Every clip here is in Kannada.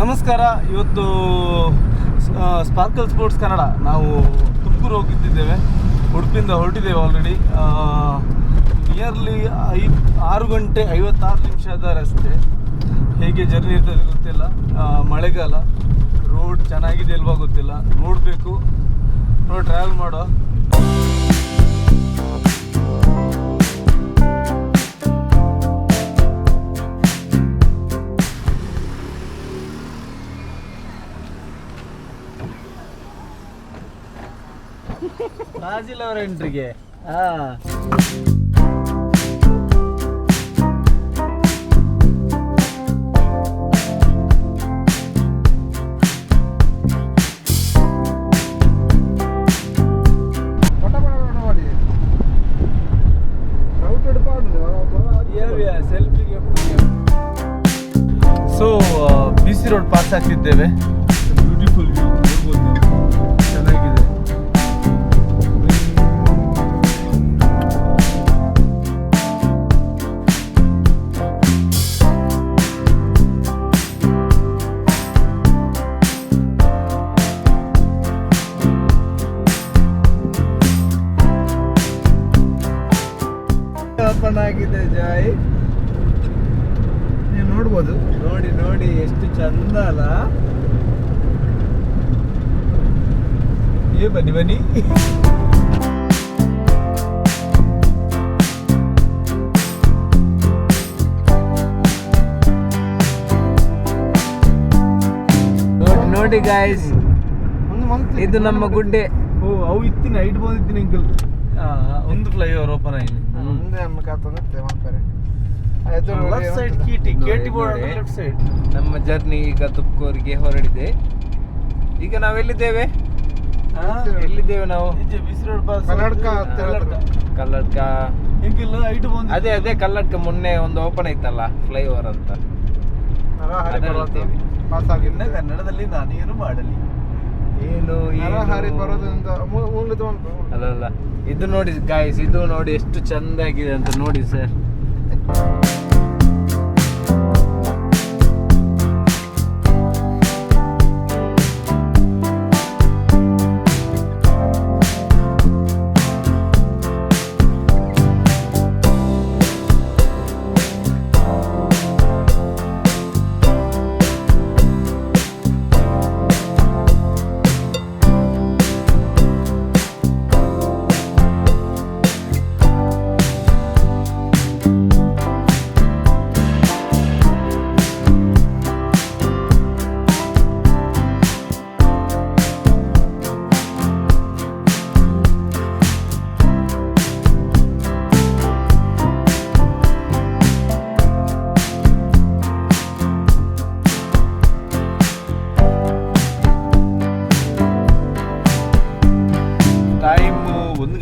ನಮಸ್ಕಾರ. ಇವತ್ತು ಸ್ಪಾರ್ಕಲ್ ಸ್ಪೋರ್ಟ್ಸ್ ಕನ್ನಡ ನಾವು ತುಮಕೂರು ಹೋಗಿದ್ದಿದ್ದೇವೆ ಉಡುಪಿಯಿಂದ ಹೊರಟಿದ್ದೇವೆ ಆಲ್ರೆಡಿ ನಿಯರ್ಲಿ ಐದು, ಆರು ಗಂಟೆ, ಐವತ್ತಾರು ನಿಮಿಷದ ರಸ್ತೆ. ಹೇಗೆ ಜರ್ನಿ ಇರ್ತದೆ ಗೊತ್ತಿಲ್ಲ. ಮಳೆಗಾಲ. ರೋಡ್ ಚೆನ್ನಾಗಿದೆ ಇಲ್ವಾ ಗೊತ್ತಿಲ್ಲ. ನೋಡಬೇಕು. ನೋಡಿ ಟ್ರಾವೆಲ್ ಮಾಡೋ. ರಾಜಿಲ್ ಅವರ ಎಂಟ್ರಿಗೆ ಹಾ. So B C road pass ಆಗ್ತಿದ್ದೇವೆ. Beautiful view ನೋಡ್ಬೋದು. Open joy. ನೀವು ನೋಡ್ಬೋದು. ನೋಡಿ ನೋಡಿ ಎಷ್ಟು ಚಂದ ಅಲ್ಲ. ಏ ಬನ್ನಿ ಬನ್ನಿ. ನೋಡಿ ನೋಡಿ ಗಾಯ್ಸ್ ಇದು ನಮ್ಮ ಗುಡ್ಡೆ. ಓ ಅವು ಇತ್ತಿನ ಹೈಟ್ ಬಂದಿದ್ದೀನಿ ಅಂಕಲ್ ಒಂದು ಫ್ಲೈಓವರ್ ಓಪನ್ ಆಗಿದೆ ಮುಂದೆ ನಮ್ಮ ಕಾತಂದ್ರೆ ಮಾಡ್ತಾರೆ ಲೆಫ್ಟ್ ಸೈಡ್ ಕೀಟಿ ಕೇಟಿ ಬೋರ್ಡ್ ನೋಡಿ. ಲೆಫ್ಟ್ ಸೈಡ್ ನಮ್ಮ ಜರ್ನಿ ಈಗ ತುಮಕೂರಿಗೆ ಹೊರಡಿದೆ. ಈಗ ನಾವ್ ಎಲ್ಲಿದ್ದೇವೆ? ನಾವು? ಎಲ್ಲಿದ್ದೇವೆ ಕನ್ನಡಕ ಕಲ್ಲಡ್ಕ ಅದೇ ಅದೇ ಕಲ್ಲಡ್ಕ ಮೊನ್ನೆ ಒಂದು ಓಪನ್ ಐತಲ್ಲ ಫ್ಲೈಓವರ್ ಅಂತ. ಕನ್ನಡದಲ್ಲಿ ನಾನೇನು ಮಾಡಲಿ. ಏನು ನರಹರಿ ಬರೋದಂತ ಬರೋದ್ರಿಂದ ಮೂಲದ ಉಂಟು ಅಲ್ಲಲ್ಲ ಇದು ನೋಡಿ ಗಾಯ್ಸ್ ಇದು ನೋಡಿ ಎಷ್ಟು ಚಂದ ಆಗಿದೆ ಅಂತ ನೋಡಿ ಸರ್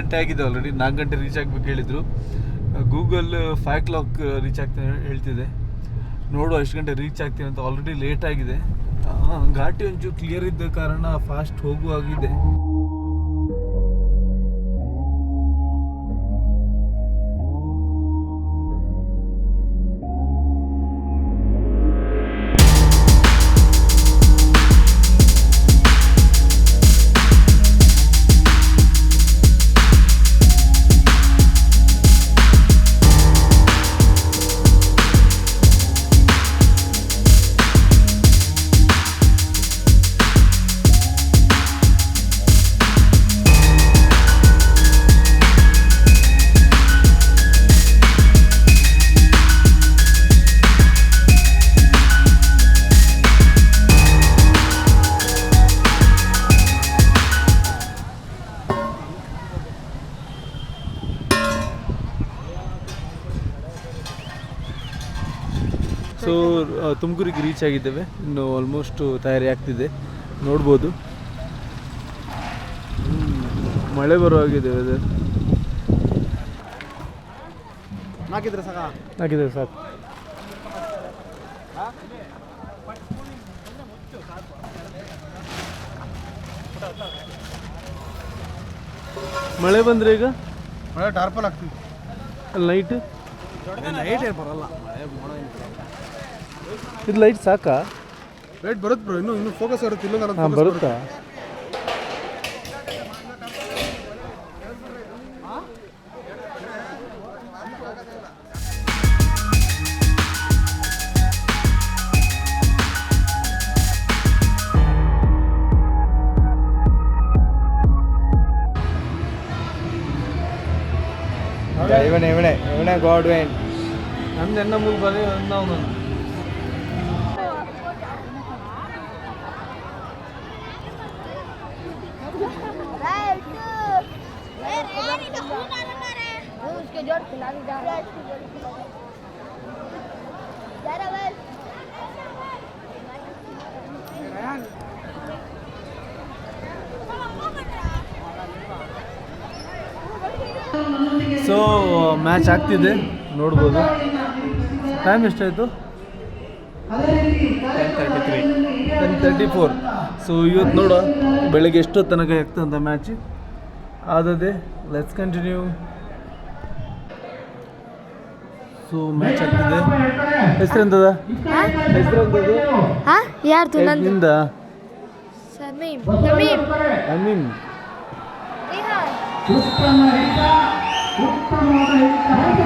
ಗಂಟೆ ಆಗಿದೆ ಆಲ್ರೆಡಿ ನಾಲ್ಕು ಗಂಟೆ ರೀಚ್ ಆಗಬೇಕು ಹೇಳಿದ್ರು. ಗೂಗಲ್ ಫೈವ್ ಕ್ಲಾಕ್ ರೀಚ್ ಆಗ್ತೇನೆ ಹೇಳ್ತಿದೆ. ನೋಡು ಎಷ್ಟು ಗಂಟೆ ರೀಚ್ ಆಗ್ತೀನಿ ಅಂತ ಆಲ್ರೆಡಿ ಲೇಟ್ ಆಗಿದೆ. ಘಾಟಿ ಒಂಚೂರು ಕ್ಲಿಯರ್ ಇದ್ದ ಕಾರಣ ಫಾಸ್ಟ್ ಹೋಗುವಾಗಿದೆ. ತುಮಕೂರಿಗೆ ರೀಚ್ ಆಗಿದ್ದೇವೆ. ಇನ್ನು ಆಲ್ಮೋಸ್ಟು ತಯಾರಿ ಆಗ್ತಿದೆ. ನೋಡ್ಬೋದು. ಮಳೆ ಬರುವಾಗಿದೆ ವೆದರ್ ಹಾಕಿದ್ರೆ ಸಾಕ ಹಾಕಿದ್ರೆ ಸಾಕು ಮಳೆ ಬಂದ್ರೆ ಈಗ? ಮಳೆ ಟಾರ್ಪಲ್ ಆಗ್ತಿದೆ. ಲೈಟ್ ನೈಟ್ ಲೈಟ್ ಬರಲ್ಲ. ಮಳೆ ಮೋಡ ಇದು ಲೈಟ್ ಸಾಕಾ? ಲೈಟ್ ಬರುತ್ತೆ ಬ್ರೋ ಇನ್ನು ಇನ್ನು ಫೋಕಸ್ ಇರುತ್ತೆ ಇಲ್ಲ ಹಾಂ ಬರುತ್ತಾ? ಇವನೇ ಇವನೇ ಇವನೇ ಗಾಡ್ವೇನ್ ನಮ್ದು ಎನ್ನ ಮುಗಿ ಬರೀ ನಾವು ಸೊ ಮ್ಯಾಚ್ ಆಗ್ತಿದೆ ನೋಡ್ಬೋದು. ಟೈಮ್ ಎಷ್ಟಾಯಿತು? Ten thirty three ten thirty four so ಇವತ್ತು ನೋಡು ಬೆಳಗ್ಗೆ ಎಷ್ಟೋ ತನಕ ಇರ್ತಂತ ಮ್ಯಾಚ್ ಆದದೆ ಲೆಟ್ಸ್ ಕಂಟಿನ್ಯೂ ಸೊ ಮ್ಯಾಚ್ ಆಗ್ತಿದೆ. ಹೆಸರೆಂತದ ಹಾ? ಯಾರು ನನ್ನಿಂದ ಸಮೀಮ್. ಸಮೀಮ್. ನಿಂದ शमीम शमीम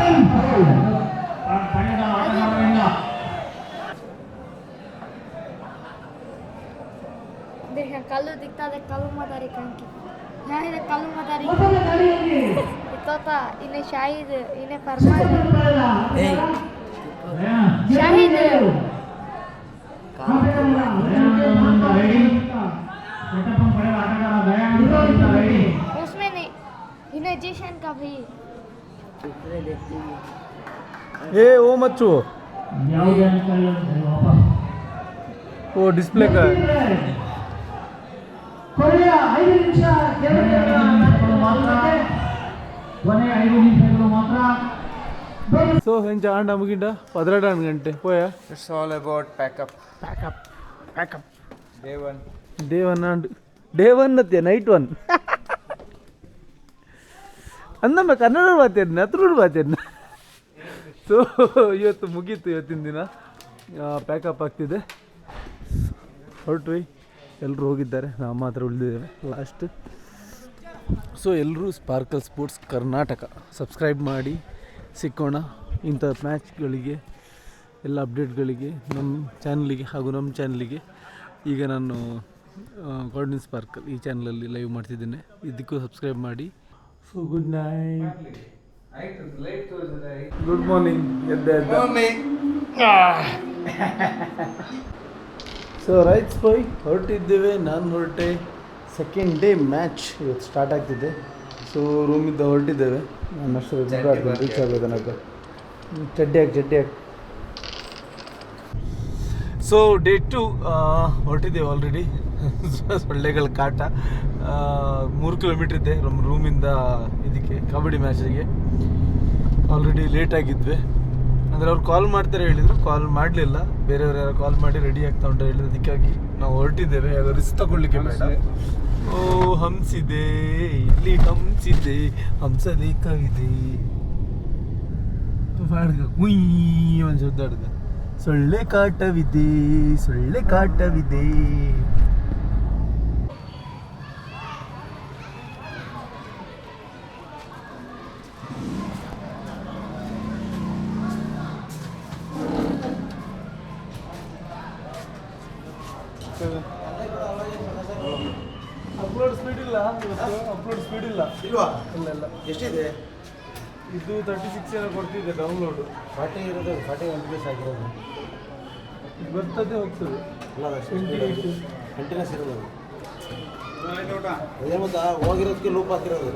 ಐ ಮೀನ್ रिहान देखा कल्लू दिखता है कल्लू मदारी कंकी यहाँ है कल्लू मदारी इतोता इन्हें शाहिद इन्हें फरमान शाहिद ಏ ಓ ಮಚ್ಚು. ಓ ಡಿಸ್ಪ್ಲೇ ಕಾ ಸೊ ಹೆಂಚ ಆಂಡ ಮುಗಿಂಡ? ಪದ್ರಾಡ ಗಂಟೆ. పోయా it's all about pack up pack up pack up day one day one and day one ಅತ್ತೆ ನೈಟ್ ಒನ್ ಅಂದಮ್ಮ ಕನ್ನಡ ಮಾತಾಡಿನ ಹತ್ರೂರು ಮಾತೇನೆ ಸೊ ಇವತ್ತು ಮುಗೀತು ಇವತ್ತಿನ ದಿನ. ಪ್ಯಾಕಪ್ ಆಗ್ತಿದೆ. ಹೊರಟ್ರಿ ಎಲ್ಲರೂ ಹೋಗಿದ್ದಾರೆ. ನಾವು ಮಾತ್ರ ಉಳಿದಿದ್ದೇವೆ. ಲಾಸ್ಟ್ ಸೊ ಎಲ್ಲರೂ ಸ್ಪಾರ್ಕಲ್ ಸ್ಪೋರ್ಟ್ಸ್ ಕರ್ನಾಟಕ. ಸಬ್ಸ್ಕ್ರೈಬ್ ಮಾಡಿ. ಸಿಕ್ಕೋಣ. ಇಂಥ ಮ್ಯಾಚ್ಗಳಿಗೆ ಎಲ್ಲ ಅಪ್ಡೇಟ್ಗಳಿಗೆ ನಮ್ಮ ಚಾನಲಿಗೆ ಹಾಗೂ ನಮ್ಮ ಚಾನಲಿಗೆ ಈಗ ನಾನು ಗಾರ್ಡನ್ ಸ್ಪಾರ್ಕಲ್ ಈ ಚಾನಲಲ್ಲಿ ಲೈವ್ ಮಾಡ್ತಿದ್ದೇನೆ. ಇದಕ್ಕೂ ಸಬ್ಸ್ಕ್ರೈಬ್ ಮಾಡಿ. So good night good morning ಎದ್ದೆ ಸೊ ರೈಟ್ಸ್ ಬಾಯ್ ಹೊರಟಿದ್ದೇವೆ ನಾನು ಹೊರಟೆ. ಸೆಕೆಂಡ್ ಡೇ ಮ್ಯಾಚ್ ಇವತ್ತು ಸ್ಟಾರ್ಟ್ ಆಗ್ತಿದೆ. ಸೊ ರೂಮಿಂದ ಹೊರಟಿದ್ದೇವೆ. ನಾನು ಅಷ್ಟು ರೀಚ್ ಆಗಬೇಕನ್ನಕ ಚಡ್ಡಿ ಹಾಕಿ ಚಡ್ಡಿ ಹಾಕಿ. ಸೊ ಡೇ ಟು ಹೊರಟಿದ್ದೇವೆ ಆಲ್ರೆಡಿ ಸೊಳ್ಳೆಗಳ ಕಾಟ. ಮೂರು ಕಿಲೋಮೀಟ್ರ್ ಇದೆ ನಮ್ಮ ರೂಮಿಂದ ಇದಕ್ಕೆ, ಕಬಡ್ಡಿ ಮ್ಯಾಚಿಗೆ ಆಲ್ರೆಡಿ ಲೇಟ್ ಆಗಿದ್ವಿ. ಅಂದರೆ ಅವ್ರು ಕಾಲ್ ಮಾಡ್ತಾರೆ ಹೇಳಿದರು ಕಾಲ್ ಮಾಡಲಿಲ್ಲ. ಬೇರೆಯವ್ರು ಯಾರು ಕಾಲ್ ಮಾಡಿ ರೆಡಿ ಆಗ್ತಾ ಉಂಟು ಹೇಳಿದ್ರು. ಅದಕ್ಕಾಗಿ ನಾವು ಹೊರಟಿದ್ದೇವೆ. ಅದು ರಿಸ್ಕ್ ತಗೊಳ್ಳಿಕ್ಕೆ ಬೇಡ. ಓ, ಹಂಸಿದೆ. ಇಲ್ಲಿ ಹಂಸಿದೆ. ಹಂಸ ಕವಿದೆ. ಕುಯ್ ಒಂದು ಸೊಳ್ಳೆ ಕಾಟವಿದೆ ಸೊಳ್ಳೆ ಕಾಟವಿದೆ. ಅಪ್ಲೋಡ್ ಸ್ಪೀಡ್ ಇಲ್ಲ ಅಪ್ಲೋಡ್ ಸ್ಪೀಡ್ ಇಲ್ಲ. ಇಲ್ವಾ? ಇಲ್ಲ ಇಲ್ಲ. ಎಷ್ಟಿದೆ? ಇದು ತರ್ಟಿ ಸಿಕ್ಸ್ ಏನೋ ಕೊಡ್ತಿದೆ ಡೌನ್ಲೋಡು ಫಾರ್ಟಿ ಇರೋದು ಫಾರ್ಟಿ ಎಂ ಪಿ ಎಸ್ ಆಗಿರೋದು ಬರ್ತದೆ ಹೋಗ್ತದೆ. ಅಲ್ಲ ಕಂಟಿನ್ಯೂಸ್ ಇರೋದು. ಅದೇ. ಮತ್ತೆ ಹೋಗಿರೋದಕ್ಕೆ ಲೂಪ್ ಹಾಕಿರೋದು.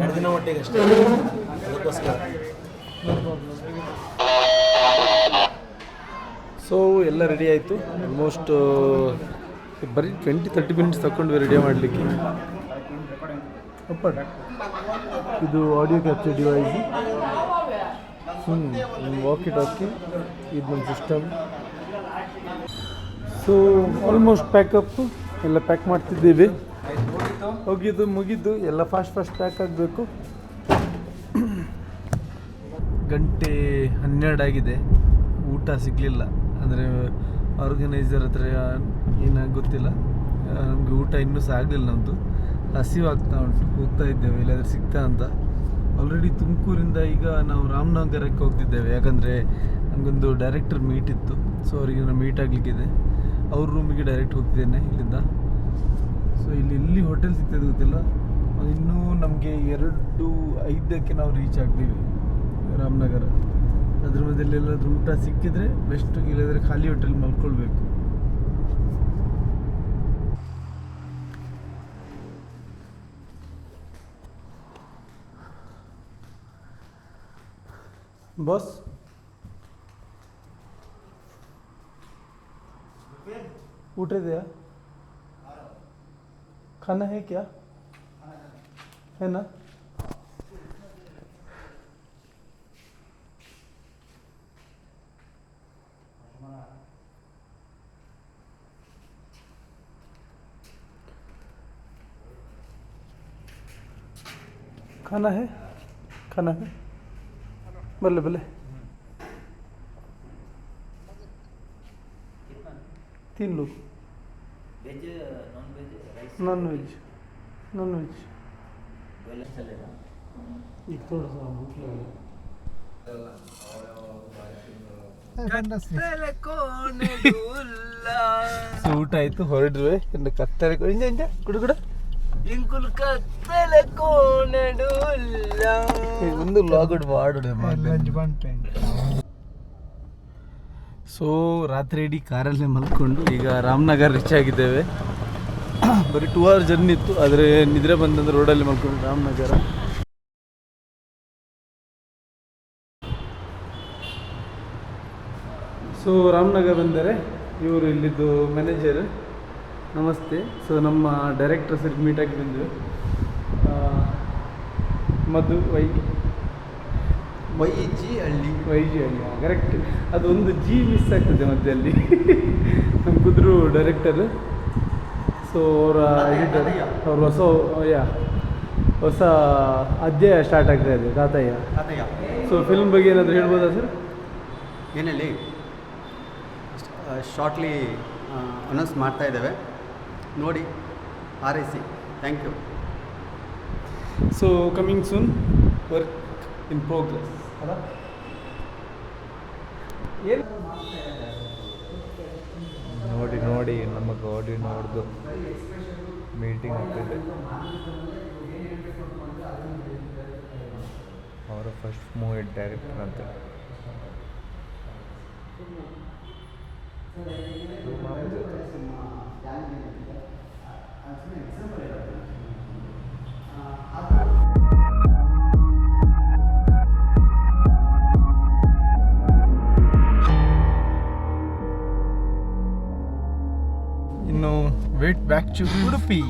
ಎರಡು ದಿನ ಮಟ್ಟಿಗೆ ಅಷ್ಟೇ. ಅದಕ್ಕೋಸ್ಕರ. ಸೊ ಎಲ್ಲ ರೆಡಿ ಆಯಿತು. ಆಲ್ಮೋಸ್ಟ್ ಬರೀ ಟ್ವೆಂಟಿ ತರ್ಟಿ ಮಿನಿಟ್ಸ್ ತಗೊಂಡ್ವಿ ರೆಡಿ ಮಾಡಲಿಕ್ಕೆ. ಇದು ಆಡಿಯೋ ಕ್ಯಾಪ್ಚರ್ ಡಿವೈಸ್ ಹ್ಞೂ ವಾಕಿ ಟಾಕಿ ಇದು ನಮ್ಮ system so almost pack up ಎಲ್ಲ ಪ್ಯಾಕ್ ಮಾಡ್ತಿದ್ದೀವಿ. ಹೋಗಿದ್ದು, ಮುಗಿದ್ದು, ಎಲ್ಲ ಫಾಸ್ಟ್ ಫಾಸ್ಟ್ ಪ್ಯಾಕ್ ಆಗಬೇಕು. ಗಂಟೆ ಹನ್ನೆರಡಾಗಿದೆ ಊಟ ಸಿಗಲಿಲ್ಲ. ಅಂದರೆ ಆರ್ಗನೈಸರ್ ಹತ್ರ ಏನಾಗ ಗೊತ್ತಿಲ್ಲ. ನಮಗೆ ಊಟ ಇನ್ನೂ ಸಹ ಆಗಲಿಲ್ಲ ನಮ್ಮದು ಹಸಿವಾಗ್ತಾ ಉಂಟು, ಹೋಗ್ತಾ ಇದ್ದೇವೆ, ಇಲ್ಲಾದರೂ ಸಿಗ್ತಾ ಅಂತ. ಆಲ್ರೆಡಿ ತುಮಕೂರಿಂದ ಈಗ ನಾವು ರಾಮನಗರಕ್ಕೆ ಹೋಗ್ತಿದ್ದೇವೆ. ಯಾಕಂದರೆ ನಮಗೊಂದು ಡೈರೆಕ್ಟರ್ ಮೀಟ್ ಇತ್ತು. ಸೊ ಅವರಿಗೆ ನಾನು ಮೀಟ್ ಆಗಲಿಕ್ಕಿದೆ. ಅವ್ರ ರೂಮಿಗೆ ಡೈರೆಕ್ಟ್ ಹೋಗ್ತಿದ್ದೇನೆ ಇಲ್ಲಿಂದ. ಸೊ ಇಲ್ಲಿ ಎಲ್ಲಿ ಹೋಟೆಲ್ ಸಿಗ್ತದೆ ಗೊತ್ತಿಲ್ಲ. ಇನ್ನೂ ನಮಗೆ ಎರಡು, ಐದಕ್ಕೆ ನಾವು ರೀಚ್ ಆಗ್ತೀವಿ ರಾಮನಗರ. ಅದ್ರ ಮಧ್ಯೆಲ್ಲೆಲ್ಲಾದ್ರೂ ಊಟ ಸಿಕ್ಕಿದ್ರೆ ಬೆಸ್ಟ್ ಇಲ್ಲದ್ರೆ ಖಾಲಿ ಹೋಟೆಲ್ ಮಲ್ಕೊಳ್ಬೇಕು ಬಾಸ್ ಊಟ ಇದೆಯಾ ಖಾನ ಹೇ ಕ್ಯಾ ಹೇ ನಾ खाना है खाना है बल्ले बल्ले तीन लोग veg non veg rice non veg non veg एक थोड़ा सा भूख लगा ಸೊ ಊಟ ಆಯ್ತು ಹೊರಡ್ವೆ ಇನ್ನು ಕತ್ತಲೆ ಇಂಜ ಇಂಜ ಕುಡು ಕುಡ ಸೊ ರಾತ್ರಿ ಇಡೀ ಕಾರಲ್ಲೇ ಮಲ್ಕೊಂಡು ಈಗ ರಾಮನಗರ ರೀಚ್ ಆಗಿದ್ದೇವೆ. ಬರೀ ಟೂ ಅವರ್ ಜರ್ನಿ ಇತ್ತು ಆದರೆ ನಿದ್ರೆ ಬಂದಂದ್ರೆ ರೋಡಲ್ಲಿ ಮಲ್ಕೊಂಡು ರಾಮನಗರ. ಸೊ ರಾಮನಗರ್ ಬಂದರೆ ಇವರು ಇಲ್ಲಿದ್ದು ಮ್ಯಾನೇಜರ್ ನಮಸ್ತೆ. ಸೊ ನಮ್ಮ ಡೈರೆಕ್ಟರ್ ಸರ್ ಮೀಟ್ ಆಗಿ ಬಂದ್ವಿ ಆ, Madhu Y Y G Halli Y G Halli correct ಅದೊಂದು ಜಿ ಮಿಸ್ ಆಗ್ತದೆ ಮತ್ತೆ ಅಲ್ಲಿ. ನಮ್ಮ ಕುದುರು ಡೈರೆಕ್ಟರ್ ಸೊ ಅವರ ಎಡಿಟರ್ ಅವ್ರ ಹೊಸ ಯಾ ಹೊಸ ಅಧ್ಯಾಯ ಸ್ಟಾರ್ಟ್ ಆಗ್ತಾ ಇದೆ ತಾತಯ್ಯ ತಾತಯ್ಯ ಸೊ ಫಿಲ್ಮ್ ಬಗ್ಗೆ ಏನಾದರೂ ಹೇಳ್ಬೋದಾ ಸರ್ ಏನಲ್ಲಿ ಶಾರ್ಟ್ಲಿ ಅನೌನ್ಸ್ ಮಾಡ್ತಾ ಇದ್ದೇವೆ. ನೋಡಿ ಆರೈಸಿ thank you so coming soon work in progress ಅಲ್ಲ? ಏನು? ನೋಡಿ ನೋಡಿ ನಮ್ಮ ಗಾಡಿ ನೋಡ್ದು ಮೀಟಿಂಗ್ ಆಗ್ತಿದೆ. ಅವರ ಫಸ್ಟ್ ಮೂವಿ ಡೈರೆಕ್ಟರ್ ಅಂತ. ಇನ್ನು wait back to Udupi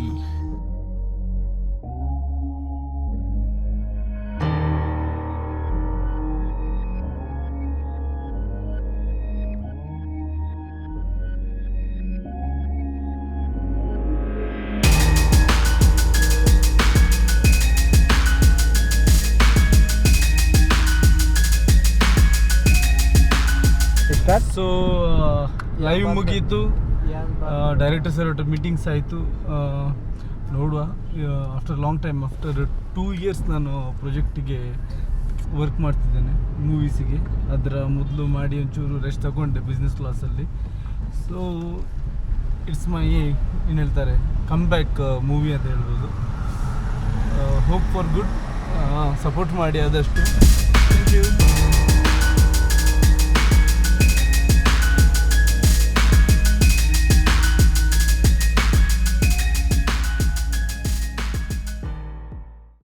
so live ಮುಗೀತು ಡೈರೆಕ್ಟರ್ ಸರ್ ಒಟ್ಟು ಮೀಟಿಂಗ್ಸ್ ಆಯಿತು. ನೋಡುವ. After long time after two years ನಾನು ಪ್ರೊಜೆಕ್ಟಿಗೆ ವರ್ಕ್ ಮಾಡ್ತಿದ್ದೇನೆ ಮೂವೀಸಿಗೆ ಅದರ ಮೊದಲು ಮಾಡಿ ಒಂಚೂರು ರೆಸ್ಟ್ ತಗೊಂಡೆ ಬಿಸ್ನೆಸ್ ಕ್ಲಾಸಲ್ಲಿ ಸೊ ಇಟ್ಸ್ ಮೈ ಏನು ಹೇಳ್ತಾರೆ ಕಮ್ ಬ್ಯಾಕ್ ಮೂವಿ ಅಂತ ಹೇಳ್ಬೋದು. ಹೋಪ್ ಫಾರ್ ಗುಡ್ ಸಪೋರ್ಟ್ ಮಾಡಿ ಆದಷ್ಟು. Thank you